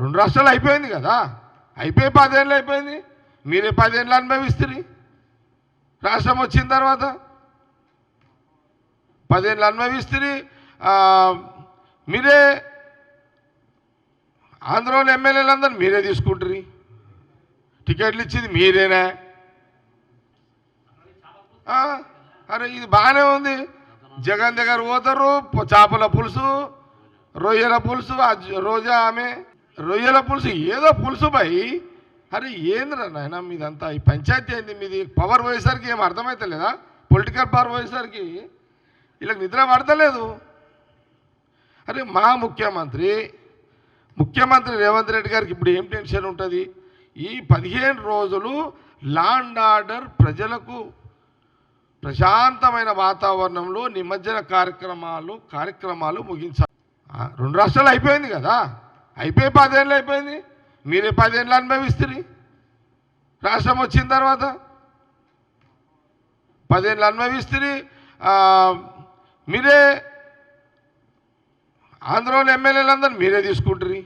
రెండు రాష్ట్రాలు అయిపోయింది కదా. అయిపోయి పదేళ్ళు అయిపోయింది. మీరే పదేళ్ళు అనుభవిస్తుంది రాష్ట్రం వచ్చిన తర్వాత పదేళ్ళు అనుభవిస్తుంది మీరే ఆంధ్రలో ఎమ్మెల్యేలందరూ మీరే తీసుకుంటారు టికెట్లు ఇచ్చింది మీరేనా. అరే ఇది బాగానే ఉంది. జగన్ దగ్గర పోతారు చేపల పులుసు రొయ్యల పులుసు రోజా ఆమె. రొయ్యల పులుసు ఏదో పులుసు భయ్ అరే ఏంద్రా నాయన మీదంతా? ఈ పంచాయతీ ఏంది మీది. పవర్ పోయేసరికి ఏం అర్థమవుతలేదా పొలిటికల్ పవర్ పోయేసరికి వీళ్ళకి నిద్ర పడతలేదు. అరే మా ముఖ్యమంత్రి ముఖ్యమంత్రి రేవంత్ రెడ్డి గారికి ఇప్పుడు ఏం టెన్షన్ ఉంటుంది? ఈ పదిహేను రోజులు లాండ్ ఆర్డర్ ప్రజలకు ప్రశాంతమైన వాతావరణంలో నిమజ్జన కార్యక్రమాలు కార్యక్రమాలు ముగించాలి. రెండు రాష్ట్రాలు అయిపోయింది కదా? అయిపోయి పదేళ్ళు అయిపోయింది. మీరే పదేళ్ళు అనుభవిస్తుంది రాష్ట్రం వచ్చిన తర్వాత పదేళ్ళు అనుభవిస్తుంది మీరే ఆంధ్రలో ఎమ్మెల్యేలందరూ మీరే తీసుకుంటారు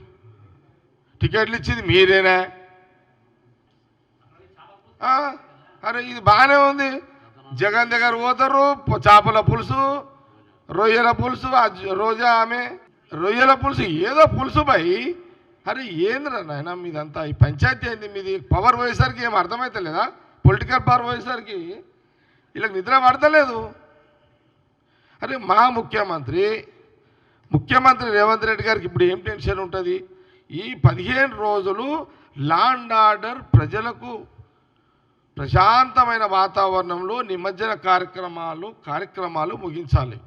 టికెట్లు ఇచ్చింది మీరేనా? అరే ఇది బాగానే ఉంది. జగన్ దగ్గర పోతారు చేపల పులుసు రొయ్యల పులుసు రోజా ఆమె రొయ్యల పులుసు ఏదో పులుసు భయ్ అరే ఏంద్రా నాయన మీదంతా? ఈ పంచాయతీ ఏంది మీది. పవర్ పోయేసరికి ఏం అర్థమవుతలేదా పొలిటికల్ పవర్ పోయేసరికి వీళ్ళకి నిద్ర పడతలేదు. అరే మా ముఖ్యమంత్రి ముఖ్యమంత్రి రేవంత్ రెడ్డి గారికి ఇప్పుడు ఏం టెన్షన్ ఉంటుంది? ఈ పదిహేను రోజులు లాండ్ ఆర్డర్ ప్రజలకు ప్రశాంతమైన వాతావరణంలో నిమజ్జన కార్యక్రమాలు కార్యక్రమాలు ముగించాలి.